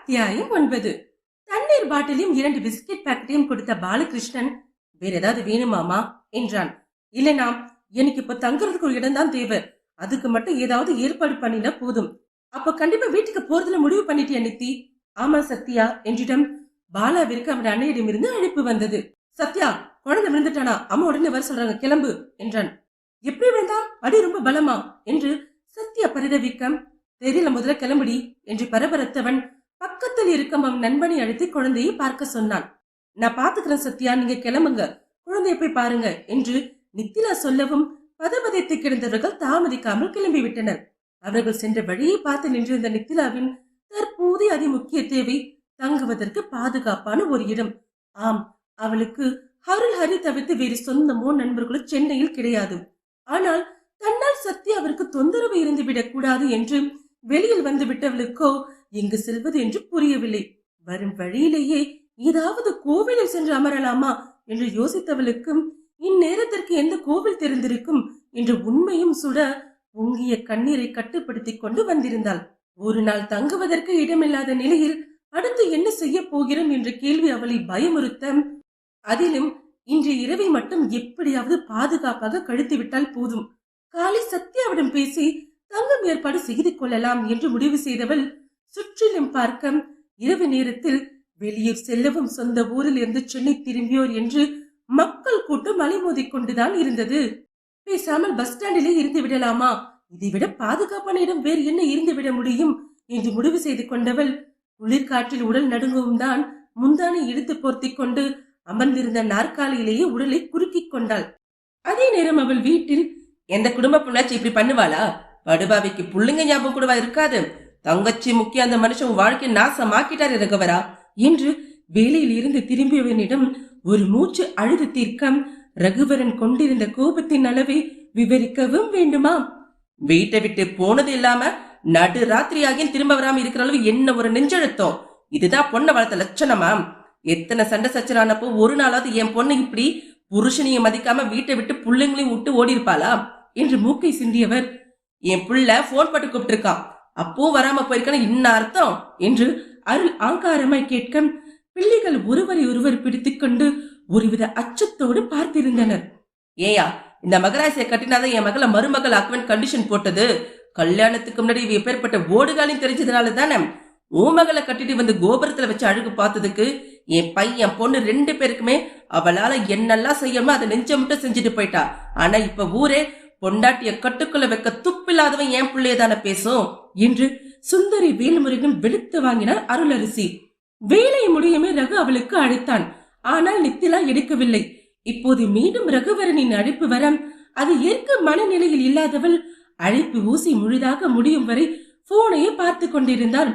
அத்தியாயம் ஒன்பது. தண்ணீர் பாட்டிலையும் இரண்டு பிஸ்கெட் பாக்கெட்டையும் கொடுத்த பாலகிருஷ்ணன் வேற ஏதாவது வேணுமாமா என்றான். இல்லைனா எனக்கு இப்ப தங்குறதுக்கு ஒரு இடம் தான் தேவை. அதுக்கு மட்டும் ஏதாவது ஏற்பாடு பண்ணினா போதும். அப்ப கண்டிப்பா வீட்டுக்கு போறதுல முடிவு பண்ணிட்டு நித்தி? ஆமா சத்யா என்றிடம். பாலாவிற்கு அவன் அன்னையிடமிருந்து அழைப்பு வந்தது. சத்யா குழந்தை விழுந்துட்டானா? அம்மா உடனே வர சொல்றாங்க. கிளம்பு என்றான். எப்படி விழுந்தா அடி ரொம்ப பலமா? என்று சத்யா பரிதவிக்கம். தெரியல முதல்ல கிளம்புடி என்று பரபரத்தவன் பக்கத்தில் இருக்கும் அவன் நண்பனை அழைத்து குழந்தையை பார்க்க சொன்னான். நான் பாத்துக்கிறேன் சத்யா நீங்க கிளம்புங்க. குழந்தையை போய் பாருங்க என்று நித்திலா சொல்லவும் பதபதைத்து கிடந்தவர்கள் தாமதிக்காமல் கிளம்பி விட்டனர். அவர்கள் சென்ற வழியை பார்த்து நின்றிருந்த நித்திலாவின் தற்போதைய அதி முக்கிய தேவை தங்குவதற்கு பாதுகாப்பான ஒரு இடம். ஆம் அவளுக்கு ஹருள் ஹரி தவிர்த்து வேறு சொந்தமோ நண்பர்களோ சென்னையில் கிடையாது. ஆனால் தன்னால் சத்யா அவருக்கு தொந்தரவு இருந்து விடக்கூடாது என்று வெளியில் வந்து விட்டவளுக்கோ எங்கு செல்வது என்று புரியவில்லை. வரும் வழியிலேயே ஏதாவது கோவிலில் சென்று அமரலாமா என்று யோசித்தவளுக்கும் இந்நேரத்திற்கு எந்த கோவில் தெரிந்திருக்கும் என்று உண்மையும் சுட பொங்கிய கண்ணீரை கட்டுப்படுத்திக் கொண்டு வந்திருந்தாள். ஒரு நாள் தங்குவதற்கு இடமில்லாத நிலையில் அடுத்து என்ன செய்ய போகிறோம் என்ற கேள்வி அவளை பயமுறுத்த அதிலும் இன்று இரவை மட்டும் எப்படியாவது பாதுகாப்பாக கழித்துவிட்டால் போதும். காலை சத்யாவிடம் பேசி தங்கும் ஏற்பாடு செய்து கொள்ளலாம் என்று முடிவு செய்தவள் சுற்றிலும் பார்க்க இரவு நேரத்தில் வெளியூர் செல்லவும் சொந்த ஊரில் இருந்து சென்னை திரும்பியோர் என்று மக்கள் கூட்டம் அலைமோதிக்கொண்டுதான் இருந்தது. பேசாமல் பஸ் ஸ்டாண்டிலே இருந்து விடலாமா? இதைவிட பாதுகாப்பான இடம் வேறு என்ன இருந்து விட முடியும்? என்று முடிவு செய்து கொண்டவள் குளிர்காற்றில் உடல் நடுங்கவும் தான் முந்தானை இழுத்து போர்த்தி கொண்டு அமர்ந்திருந்த நாற்காலியிலேயே உடலை குறுக்கிக் கொண்டாள். அதே நேரம் அவள் வீட்டில் எந்த குடும்ப புள்ளாச்சி இப்படி பண்ணுவாளா? படுபாவிக்கு புள்ளுங்க ஞாபகம் கூடவா இருக்காது. தங்கச்சி முக்கிய அந்த மனுஷன் உன் வாழ்க்கையை நாசமாக்கிட்டாரு ரகவரா. என்று வேலையில் இருந்து திரும்பியவனிடம் ஒரு மூச்சு அழுது தீர்க்க ரகுவரன் கொண்டிருந்த கோபத்தின் அளவை விவரிக்கவும் வேண்டுமா? வீட்டை விட்டு போனது இல்லாம நடு ராத்திரியாகியும் திரும்ப வராம இருக்கிற அளவு என்ன ஒரு நெஞ்செழுத்தம்? இதுதான் பொண்ணை வளர்த்த லட்சணமா? எத்தனை சண்டை சச்சரானப்போ ஒரு நாளாவது என் பொண்ணு இப்படி புருஷனையும் மதிக்காம வீட்டை விட்டு புள்ளைங்களையும் விட்டு ஓடி இருப்பாளா என்று மூக்கை சிந்தியவர். என் புள்ள போன் பட்டு கூப்பிட்டிருக்கான். அப்போ வராம போயிருக்கான? இன்ன அர்த்தம்? என்று அருள் ஆங்காரமாய் கேட்க பிள்ளைகள் ஒருவரை ஒருவர் பிடித்துக்கொண்டு ஒருவித அச்சத்தோடு பார்த்திருந்தனர். ஏயா இந்த மகராசியை கட்டினாதான் என் மகளை மருமகள் ஆக்குவன் கண்டிஷன் போட்டது. கல்யாணத்துக்கு முன்னாடி இவ எப்பேற்பட்ட ஓடுகாலையும் தெரிஞ்சதுனால தானே. ஓ மகளை கட்டிட்டு வந்து கோபுரத்துல வச்சு அழகு பார்த்ததுக்கு என் பையன் பொண்ணு ரெண்டு பேருக்குமே அவளால என்னெல்லாம் செய்யணுமோ அதை நெஞ்ச மட்டும் செஞ்சுட்டு போயிட்டா. ஆனா இப்ப ஊரே பொண்டாட்டிய கட்டுக்குள்ள வைக்க துப்பில்லாதவன் என் பிள்ளைய தானே பேசும்? என்று சுந்தரி வேல்முருகன் வெளுத்து வாங்கினார் அருளரசி. வேலை முடியுமே ரகு அவளுக்கு அழைத்தான். ஆனால் நித்திலா எடுக்கவில்லை. இப்போது மீண்டும் ரகுவரனின் அழைப்பு வர அது ஏற்க மனநிலையில் இல்லாதவள் அழைப்பு ஊசி முழுதாக முடியும் வரை போனையே பார்த்து கொண்டிருந்தாள்.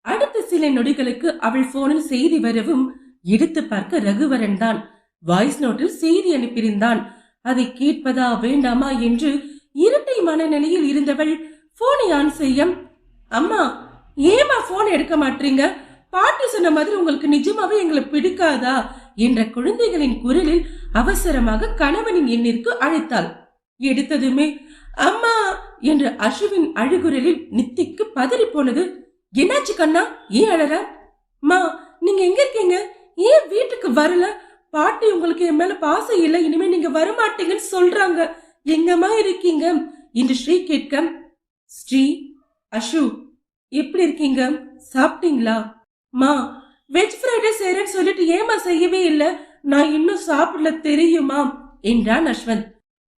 அடுத்த சில நொடிகளுக்கு அவள் போனில் செய்தி வரவும் எடுத்து பார்க்க ரகுவரன் தான். வாய்ஸ் நோட்டில் செய்தி அனுப்பியிருந்தான். அதை கேட்பதா வேண்டாமா என்று இரட்டை மனநிலையில் இருந்தவள் ஃபோனை ஆன் செய்ய அம்மா ஏமா போன் எடுக்க மாட்டீங்க? பாட்டி சொன்ன மாதிரி உங்களுக்கு நிஜமாவே எங்களை பிடிக்காதா? என்ற குழந்தைகளின் குரலில் அவசரமாக கணவனின் எண்ணிற்கு அழைத்தாள். எடுத்ததுமே அம்மா என்று அசுவின் அழுகுரலில் நித்திக்கு பதறி போனது. என்னாச்சு கண்ணா? ஏன் அழற? மா நீங்க எங்க இருக்கீங்க? ஏன் வீட்டுக்கு வரல? பாட்டி உங்களுக்கு என் மேல பாசம் இல்லை இனிமே நீங்க வரமாட்டீங்கன்னு சொல்றாங்க. எங்கம்மா இருக்கீங்க? என்று ஸ்ரீ கேட்க ஸ்ரீ அஷு எப்படி இருக்கீங்க? சாப்பிட்டீங்களா? மா வெஜ் ஃப்ரைட் ரைஸ் செய்யறேன்னு சொல்லிட்டு ஏமா செய்யவே இல்ல? நான் இன்னும் சாப்பிடல தெரியுமா? என்றான் அஸ்வந்த்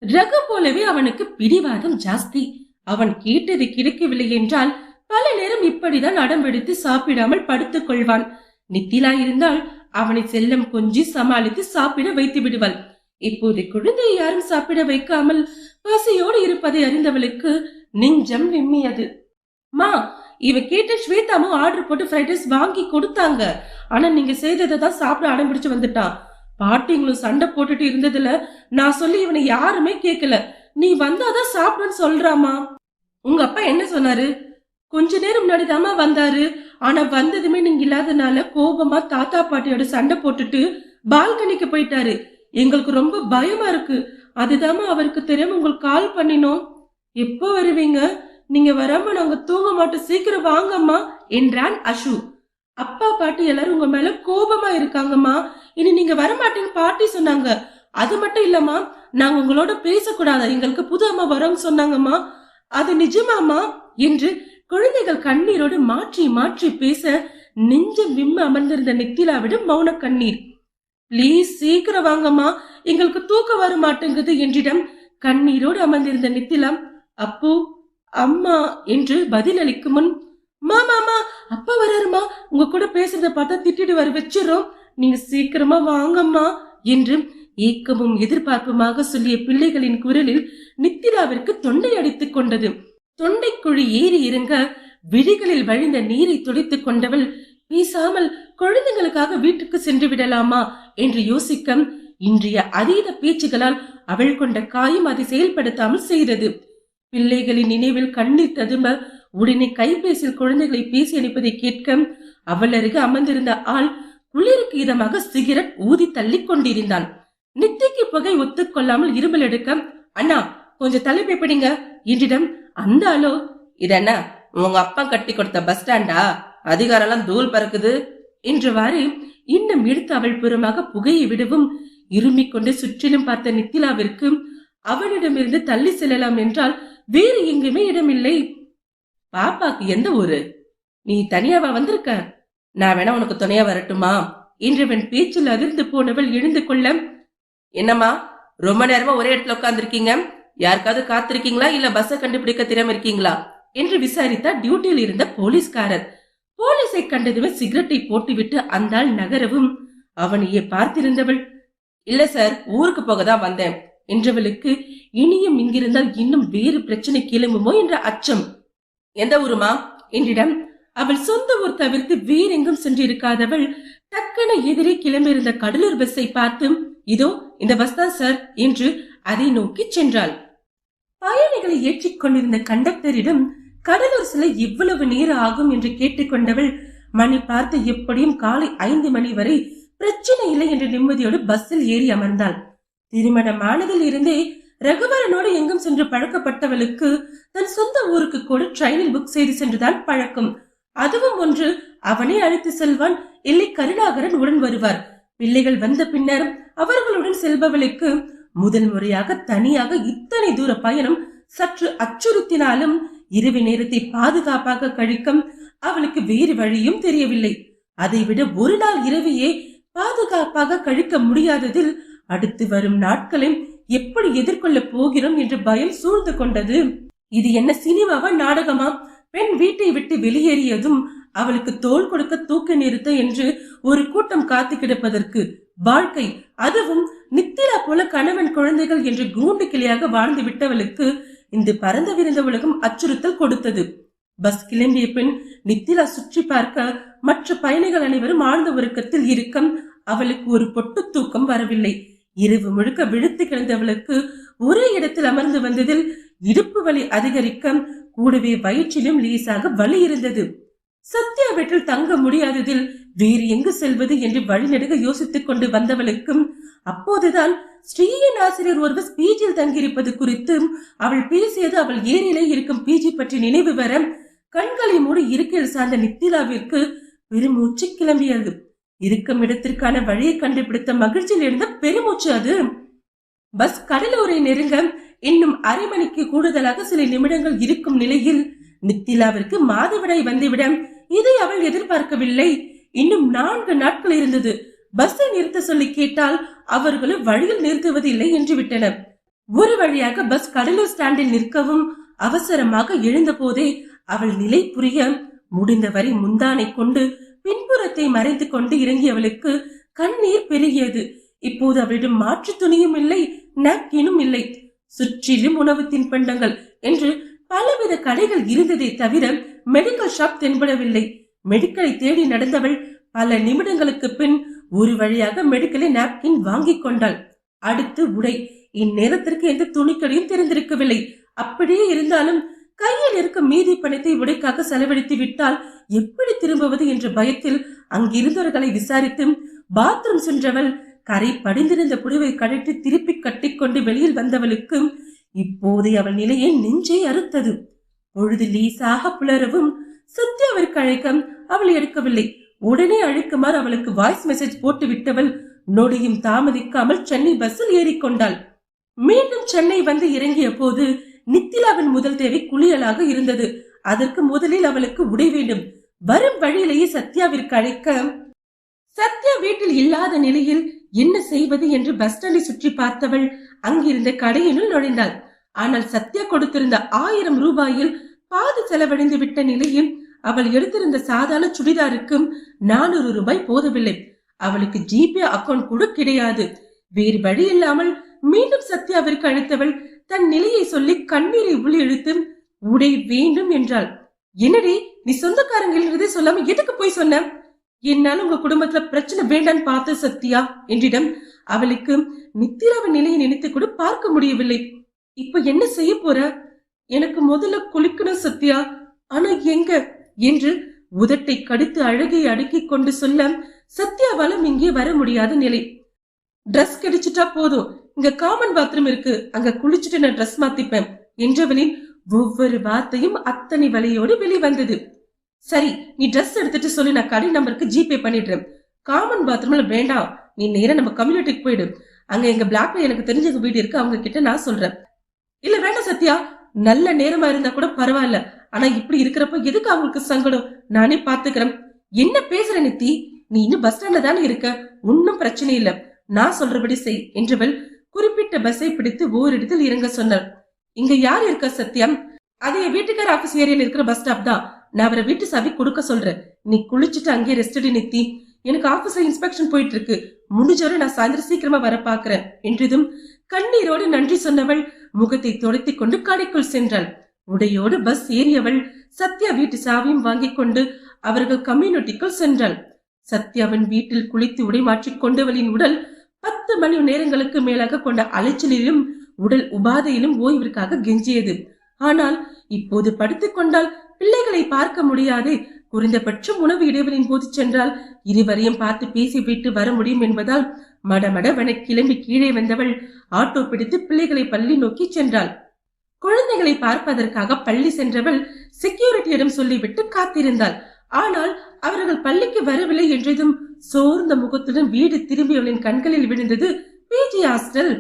ரகு போலவே அவனுக்கு பிடிவாதம் ஜாஸ்தி. அவன் கேட்டது கிடைக்கவில்லை என்றால் பல நேரம் இப்படிதான் அடம்பிடித்து சாப்பிடாமல் படுத்துக் கொள்வான். நித்திலா இருந்தால் அவனை செல்லம் கொஞ்சி சமாளித்து சாப்பிட வைத்து விடுவாள். இப்போது குழந்தையை யாரும் சாப்பிட வைக்காமல் பசியோடு இருப்பதை அறிந்தவளுக்கு நெஞ்சம் விம்மியது மா இவ கேட்டு ஸ்வேதாவும் ஆர்டர் போட்டு ஃப்ரைட் ரைஸ் வாங்கி கொடுத்தாங்க. ஆனா நீங்க செய்ததை தான் சாப்பிட அடம்பிடிச்சு வந்துட்டான் பாட்டிங்களும் சண்டை போட்டுட்டு இருந்ததுல நான் சொல்லி இவனை யாருமே கேட்கல நீ வந்தாதான் சாப்பிடுன்னு சொல்றாமா? உங்க அப்பா என்ன சொன்னாரு? கொஞ்ச நேரம் முன்னாடி தாமா வந்தாரு. ஆனா வந்ததுமே நீங்க இல்லாதனால கோபமா தாத்தா பாட்டியோட சண்டை போட்டுட்டு பால்கனிக்கு போயிட்டாரு. எங்களுக்கு ரொம்ப பயமா இருக்கு. அதுதாம்மா அவருக்கு தெரியாம உங்களுக்கு கால் பண்ணினோம். எப்போ வருவீங்க? நீங்க வராம நாங்க தூங்க மாட்டோம் சீக்கிரம் வாங்கம்மா என்றான் அசு. அப்பா பாட்டி எல்லாரும் உங்க மேல கோபமா இருக்காங்கம்மா. இனி நீங்க வரமாட்டேன்னு பாட்டி சொன்னாங்க. அது மட்டும் இல்லம்மா நாங்க உங்களோட பேசக்கூடாது. எங்களுக்கு புது அம்மா வரோங்க சொன்னாங்கம்மா. அது நிஜமாமா என்று குழந்தைகள் கண்ணீரோடு மாற்றி மாற்றி பேச நெஞ்சம் விம்ம அமர்ந்திருந்த நித்திலாவிடம் மௌன கண்ணீர். ப்ளீஸ் சீக்கிரம் வாங்கம்மா. எங்களுக்கு தூக்கம் வர மாட்டேங்குது என்றிடம் கண்ணீரோடு அமர்ந்திருந்த நித்திலாம் அப்பு அம்மா என்று பதில் அளிக்கும் முன் மாமாமா அப்பா வராருமா? உங்க கூட பேசுறத பார்த்தா திட்டிட்டு வர நீங்க சீக்கிரமா வாங்கம்மா என்று ஏக்கமும் எதிர்பார்ப்புமாக சொல்லிய பிள்ளைகளின் குரலில் நித்திலாவிற்கு தொண்டை அடித்துக் கொண்டது. தொண்டைக்குழி ஏறி இறங்க விழிகளில் வழிந்த நீரை துடைத்துக் கொண்டவள் பேசாமல் குழந்தைகளுக்காக வீட்டுக்கு சென்று விடலாமா? என்று யோசிக்க இன்றைய அதீத பேச்சுகளால் அவள் கொண்ட காயம் அதை செயல்படுத்தாமல் செய்தது. பிள்ளைகளின் நினைவில் கண்ணீர் ததும்ப உடனே கைபேசியில் குழந்தைகளை பேசி அனுப்பதை கேட்க அவள் அருகே அமர்ந்திருந்த ஆள் குளிருக்கு இதமாக சிகரெட் ஊதி தள்ளிக் கொண்டிருந்தான். நித்திக்கு புகை ஒத்துக்கொள்ளாமல் இருமல் எடுக்க அண்ணா கொஞ்சம் தலைப்பு எப்படிங்க என்றிடம் அந்த ஆளோ? இதென்ன உங்க அப்பா கட்டி கொடுத்த பஸ் ஸ்டாண்டா? அதிகாரம்லாம் தூள் பறக்குது என்றவாறு இன்னும் இழுத்து அவள் புறமாக புகையை விடவும் இருமிக் கொண்டு சுற்றிலும் பார்த்த நித்திலாவிற்கு அவனிடமிருந்து தள்ளி செல்லலாம் என்றால் வேறு எங்குமே இடமில்லை. பாப்பாக்கு எந்த ஊரு? நீ தனியாவா வந்திருக்க? நான் வேணா உனக்கு துணையா வரட்டுமா? என்றவன் பேச்சில் அதிர்ந்து போனவள் எழுந்து கொள்ள என்னம்மா ரொம்ப நேரமா ஒரே இடத்துல உட்காந்துருக்கீங்க யாருக்காவது காத்திருக்கீங்களா? இல்ல பஸ்ஸை கண்டுபிடிக்க திறமை இருக்கீங்களா? என்று விசாரித்தார் டியூட்டியில் இருந்த போலீஸ்காரர். போலீஸை கண்டதுமே சிகரெட்டை போட்டுவிட்டு அந்தாள் நகரவும். அவனையே பார்த்திருந்தவள். இல்ல சார் ஊருக்கு போக தான் வந்தேன். என்றவளுக்கு இனியும் இங்கிருந்தால் இன்னும் வேறு பிரச்சனை கிளம்புமோ என்ற அச்சம். எந்த ஊருமா? என்றிடம் அவள் சொந்த ஊர் தவிர்த்து வேறெங்கும் சென்றிருக்காதவள் டக்குன எதிரே கிளம்பியிருந்த கடலூர் பஸ்ஸை பார்த்து இதோ இந்த பஸ் தான் சார் என்று அதை நோக்கி சென்றாள். பயணிகளை ஏற்றிக் கொண்டிருந்த கண்டக்டரிடம் கடலூர் சிலை இவ்வளவு நேரம் ஆகும் என்று கேட்டுக்கொண்டவள் மணி பார்த்து எப்படியும் காலை ஐந்து மணி வரை பிரச்சனை இல்லை என்ற நிம்மதியோடு பஸ்ஸில் ஏறி அமர்ந்தாள். திருமணமானதில் இருந்தே ரகுவரனோடு எங்கும் சென்று பழக்கப்பட்டவளுக்கு தன் சொந்த ஊருக்கு கூட ட்ரெயினில் புக் செய்து சென்றுதான் பழக்கம். அதுவும் ஒன்று அவனே அழைத்து செல்வான் இல்லை கருணாகரன் உடன் வருவார். பிள்ளைகள் வந்த பின்னர் அவர்களுடன் செல்பவளுக்கு முதல் முறையாக தனியாக இத்தனை தூர பயணம் சற்று அச்சுறுத்தினாலும் இரவு நேரத்தை பாதுகாப்பாக கழிக்கும் அவளுக்கு வேறு வழியும் தெரியவில்லை. அதைவிட ஒரு நாள் இரவையே பாதுகாப்பாக கழிக்க முடியாததில் அடுத்து வரும் நாட்களில் எப்படி எதிர்கொள்ளப் போகிறோம் என்ற பயம் சூழ்ந்து கொண்டது. இது என்ன சினிமாவா நாடகமா? பெண் வீட்டை விட்டு வெளியேறியதும் அவளுக்கு தோல் கொடுக்க தூக்க நிறுத்த என்று ஒரு கூட்டம் காத்து கிடப்பதற்கு வாழ்க்கை அதுவும் நித்திரா போல கணவன் குழந்தைகள் என்று கூண்டு கிளியாக வாழ்ந்து விட்டவளுக்கு இந்த பரந்த விருந்த உலகம் அச்சுறுத்தல் கொடுத்தது. பஸ் கிளம்பிய பின் நித்திலா சுற்றி பார்க்க மற்ற பயணிகள் அனைவரும் ஆழ்ந்த உறக்கத்தில் இருக்க அவளுக்கு ஒரு பொட்டு தூக்கம் வரவில்லை. இரவு முழுக்க விழுத்து கிடந்தவளுக்கு ஒரே இடத்தில் அமர்ந்து வந்ததில் இடுப்பு வலி அதிகரிக்க கூடவே வயிற்றிலும் லேசாக வலி இருந்தது. சத்யா வீட்டில் தங்க முடியாததில் வேறு எங்கு செல்வது என்று வழிநெடுக யோசித்துக் கொண்டு வந்தவளுக்கும் அப்போதுதான் ஸ்ரீயின் ஆசிரியர் ஒருவர் பிஜியில் தங்கியிருப்பது குறித்து அவள் பேசியது அவள் ஏரியிலே இருக்கும் பிஜி பற்றி நினைவு வர கண்களை மூடி இருக்கையில் சார்ந்த நித்திலாவிற்கு பெருமூச்சு கிளம்பியது. இருக்கும் இடத்திற்கான வழியை கண்டுபிடித்த மகிழ்ச்சியில் இருந்த பெருமூச்சு அது. பஸ் கடலூரை நெருங்க இன்னும் அரை மணிக்கு கூடுதலாக சில நிமிடங்கள் இருக்கும் நிலையில் நித்திலாவிற்கு மாதவிடாய் வந்துவிட இதை அவள் எதிர்பார்க்கவில்லை. இன்னும் நான்கு நாட்கள் இருந்தது. பஸ்ஸை நிறுத்த சொல்லி கேட்டால் அவர்களும் வழியில் நிறுத்துவதில்லை என்று விட்டனர். ஒரு வழியாக பஸ் கடலூர் ஸ்டாண்டில் நிற்கவும் அவசரமாக எழுந்த போதே அவள் நிலை புரிய முடிந்தவரை முந்தானை கொண்டு பின்புறத்தை மறைத்து கொண்டு இறங்கியவளுக்கு கண்ணீர் பெருகியது. இப்போது அவளிடம் மாற்று துணியும் இல்லை நாப்கினும் இல்லை. சுற்றிலும் உணவு தின்பண்டங்கள் என்று பலவித கடைகள் இருந்ததே தவிர மெடிக்கல் ஷாப் தென்படவில்லை. மெடிக்கலை தேடி நடந்தவள் பல நிமிடங்களுக்கு பின் ஒரு வழியாக மெடிக்கலை நாப்கின் வாங்கிக் கொண்டாள். அடுத்து உடை. இந்நேரத்திற்கு எந்த துணிக்கடையும் திறந்திருக்கவில்லை. அப்படியே இருந்தாலும் கையில் இருக்கும் மீதி பணத்தை உடைக்காக செலவழித்து விட்டால் எப்படி திரும்புவது என்ற பயத்தில் அங்கிருந்தவர்களை விசாரித்து பாத்ரூம் சென்றவள் கரை படிந்திருந்த புடிவை கழற்றி திருப்பி கட்டிக்கொண்டு வெளியில் வந்தவளுக்கு இப்போது அவள் நிலையை நெஞ்சை அறுத்தது. பொழுது லீசாக புலரவும் சத்யாவிற்கு அழைக்க அவள் எடுக்கவில்லை. உடனே அழைக்குமாறு அவளுக்கு வாய்ஸ் மெசேஜ் போட்டு விட்டவள் நொடியும் தாமதிக்காமல் சென்னை பஸ்ஸில் ஏறிக்கொண்டாள். மீண்டும் சென்னை வந்து இறங்கிய போது நித்திலாவின் முதல் தேவை குளியலாக இருந்தது. அதற்கு முதலில் அவளுக்கு உடை வேண்டும். வரும் வழியிலேயே சத்யாவிற்கு அழைக்க சத்யா வீட்டில் இல்லாத நிலையில் என்ன செய்வது என்று பஸ் ஸ்டாண்டை சுற்றி பார்த்தவள் அங்கிருந்த கடையினுள் நுழைந்தாள். ஆனால் சத்யா கொடுத்திருந்த ஆயிரம் ரூபாயில் பாதி செலவழிந்து விட்ட நிலையில் அவள் எடுத்திருந்த சாதாரண சுடிதாருக்கும் நானூறு ரூபாய் போதவில்லை அவளுக்கு ஜிபே அக்கவுண்ட் கூட கிடையாது. வேறு வழி இல்லாமல் மீண்டும் சத்யாவிற்கு அழைத்தவள் தன் நிலையை சொல்லி கண்ணீரை உள் இழுத்து உடை வேண்டும் என்றாள். என்னடி நீ சொந்தக்காரங்கிறதே சொல்லாம எதுக்கு போய் சொன்ன? என்னால உங்க குடும்பத்துல பிரச்சனை வேண்டான்னு பார்த்த சத்யா என்றிடம் அவளுக்கு நித்திராவின் நிலையை நினைத்து கூட பார்க்க முடியவில்லை. இப்ப என்ன செய்ய போற? எனக்கு முதல்ல குளிக்கணும் சத்யா. ஆனா எங்க? என்று உதட்டை கடித்து அழகை அடுக்கிக் கொண்டு சொல்ல சத்யாவாலும் இங்கே வர முடியாத நிலை. ட்ரெஸ் கிடைச்சிட்டா போதும். இங்க காமன் பாத்ரூம் இருக்கு. அங்க குளிச்சுட்டு நான் ட்ரெஸ் மாத்திப்பேன். என்றவளின் ஒவ்வொரு வார்த்தையும் அத்தனை வலையோடு வெளிவந்தது. சரி நீ ட்ரெஸ் எடுத்துட்டு சொல்லி. நான் கடை நம்பருக்கு ஜிபே பண்ணிடுறேன். காமன் பாத்ரூம்ல வேண்டாம். நீ நேரம் நம்ம கம்யூனிட்டிக்கு போயிடு. அங்க எங்க பிளாக்ல எனக்கு தெரிஞ்ச வீடு இருக்கு. அவங்க கிட்ட நான் சொல்றேன். இல்ல வேண்டாம் சத்யா. நல்ல நேரமா இருந்தா கூட பரவாயில்ல. ஆனா இப்படி இருக்கிறப்ப எதுக்கு அவங்களுக்கு சங்கடம்? நானே பாத்துக்கிறேன். என்ன பேசுற நித்தி? நீ இன்னும் பஸ் ஸ்டாண்ட்ல தானே இருக்க? ஒன்னும் பிரச்சனை இல்லை. நான் சொல்றபடி செய் என்றவள் குறிப்பிட்ட பஸ்ஸை பிடித்து ஓரிடத்தில் இறங்க சொன்னாள். இங்க யார் இருக்க சத்யம்? அது என் வீட்டுக்கார ஆபீஸ் ஏரியால இருக்கிற பஸ் ஸ்டாப் தான். நான் அவரை வீட்டு சாவி கொடுக்க சொல்றேன். நீ குளிச்சுட்டு அங்கேயே ரெஸ்ட் நித்தி. எனக்கு ஆபீஸ்ல இன்ஸ்பெக்ஷன் போயிட்டு இருக்கு. முடிஞ்சவரை நான் சாயந்தரம் சீக்கிரமா வர பாக்குறேன் என்றதும் கண்ணீரோடு நன்றி சொன்னவள் முகத்தை துடைத்துக் கொண்டு கடைக்குள் சென்றாள். உடையோடு பஸ் ஏறியவள் சத்யா வீட்டு சாவியும் வாங்கிக் கொண்டு அவர்கள் கம்யூனிட்டிக்குள் சென்றாள். சத்யாவின் வீட்டில் குளித்து உடை மாற்றிக் கொண்டவளின் உடல் பத்து மணி நேரங்களுக்கு மேலாக கொண்ட அலைச்சலிலும் உடல் உபாதையிலும் ஓய்விற்காக கெஞ்சியது. ஆனால் இப்போது படுத்துக்கொண்டால் பிள்ளைகளை பார்க்க முடியாது. குறைந்தபட்சம் உணவு இடைவெளியின் போது சென்றால் இருவரையும் பார்த்து பேசிவிட்டு வர முடியும் என்பதால் மடமடவென கிளம்பி கீழே வந்தவள் ஆட்டோ பிடித்து பிள்ளைகளை பள்ளி நோக்கி சென்றாள். குழந்தைகளை பார்ப்பதற்காக பள்ளி சென்றவள் செக்யூரிட்டியிடம் சொல்லிவிட்டு காத்திருந்தாள். ஆனால் அவர்கள் பள்ளிக்கு வரவில்லை என்றதும் சோர்ந்த முகத்துடன் வீடு திரும்பியவளின் கண்களில் விழுந்தது பிஜி ஹாஸ்டல்.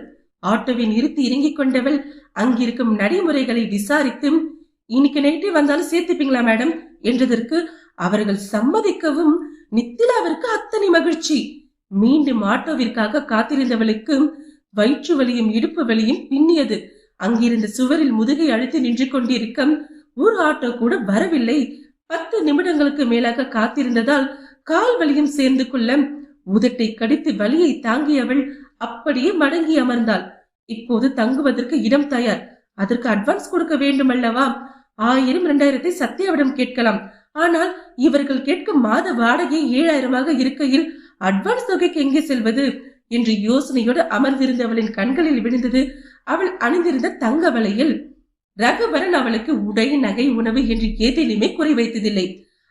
ஆட்டோவை நிறுத்தி இறங்கிக் கொண்டவள் அங்கிருக்கும் நடைமுறைகளை விசாரித்து இன்னைக்கு நைட்டே வந்தாலும் சேர்த்துப்பீங்களா மேடம்? என்றதற்கு அவர்கள் சம்மதிக்கவும் நித்திலாவிற்கு அத்தனை மகிழ்ச்சி. மீண்டும் ஆட்டோவிற்காக காத்திருந்தவளுக்கு வயிற்று வலியும் இடுப்பு வலியும் பின்னியது. அங்கிருந்த சுவரில் முதுகை அழுத்தி நின்று கொண்டிருக்க ஒரு ஆட்டோ கூட வரவில்லை. பத்து நிமிடங்களுக்கு மேலாக காத்திருந்ததால் கால் வலியும் சேர்ந்து கொள்ள உதட்டை கடித்து வலியை தாங்கியவள் அப்படியே மடங்கி அமர்ந்தாள். இப்போது தங்குவதற்கு இடம் தயார். அதற்கு அட்வான்ஸ் கொடுக்க வேண்டும் அல்லவா ஆயிரம் இரண்டாயிரத்தை சத்யாவிடம் கேட்கலாம். ஆனால் இவர்கள் கேட்கும் மாத வாடகை ஏழாயிரமாக இருக்கையில் அட்வான்ஸ் தொகைக்கு எங்கே செல்வது? என்று யோசனையோடு அமர்ந்திருந்தவளின் கண்களில் விழுந்தது. அவள் அணிந்திருந்த தங்க வலையில் ரகுவரன் அவளுக்கு உடை நகை உணவு என்று ஏதிலுமே குறை வைத்ததில்லை.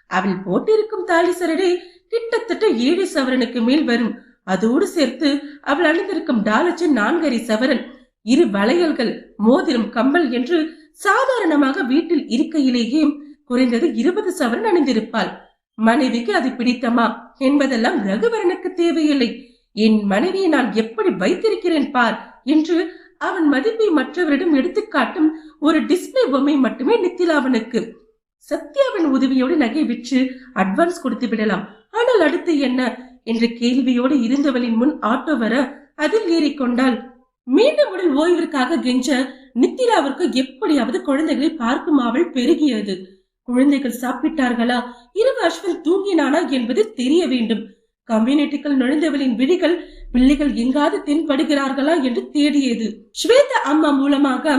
அவள் போட்டிருக்கும் தாலி சரடை கிட்டத்தட்ட ஏழு சவரனுக்கு மேல் வரும். அதோடு சேர்த்து அவள் அணிந்திருக்கும் டாலச்சு நான்கரை சவரன். இரு வளையல்கள் மோதிரம் கம்பல் என்று சாதாரணமாக வீட்டில் இருக்கையிலேயே குறைந்தது இருபது சவரன் அணிந்திருப்பாள். மனைவிக்கு அது பிடித்தமா என்பதெல்லாம் ரகுவரனுக்கு தேவையில்லை. என் மனைவியை நான் எப்படி வைத்திருக்கிறேன் பார் என்று அவன் மதிப்பை மற்றவரிடம் எடுத்துக்காட்டும் ஒரு டிஸ்பிளே பொம்மை மட்டுமே நித்திலாவனுக்கு சத்யாவின் உதவியோடு நகை விற்று அட்வான்ஸ் கொடுத்து விடலாம். ஆனால் அடுத்து என்ன? என்ற கேள்வியோடு இருந்தவளின் முன் ஆட்டோ வர அதில் ஏறிக்கொண்டாள் மீண்டும் உடல் ஓய்விற்காக கெஞ்ச நித்திலாவிற்கு எப்படியாவது குழந்தைகளை பார்க்கும் அவள் பெருகியது. குழந்தைகள் சாப்பிட்டார்களா? இரவு அஸ்வின் தூங்கினானா என்பது தெரிய வேண்டும். கம்யூனிட்டிக்குள் நுழைந்தவளின் விழிகள் பிள்ளைகள் எங்காவது தென்படுகிறார்களா என்று தேடியது. ஸ்வேதா அம்மா மூலமாக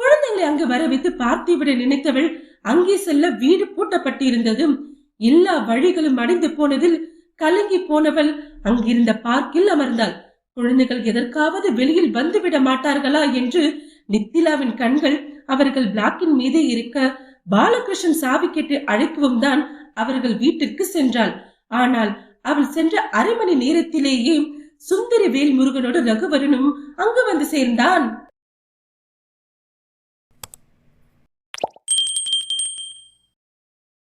குழந்தைகளை அங்கு வர வைத்து பார்த்துவிட நினைத்தவள் அங்கே செல்ல வீடு பூட்டப்பட்டிருந்தது எல்லா வழிகளும் அடைந்து போனதில் கலங்கி போனவள் அங்கிருந்த பார்க்கில் அமர்ந்தாள். குழந்தைகள் எதற்காவது வெளியில் வந்துவிட மாட்டார்களா என்று நித்திலாவின் கண்கள் அவர்கள் பிளாக்கின் மீது இருக்க பாலகிருஷ்ணன் சாவி கேட்டு அழைக்கவும் தான் அவர்கள் வீட்டிற்கு சென்றாள். ஆனால் அவள் சென்ற அரை மணி நேரத்திலேயே சுந்தரி வேல் ரகுவரனும் அங்கு வந்து சேர்ந்தான்.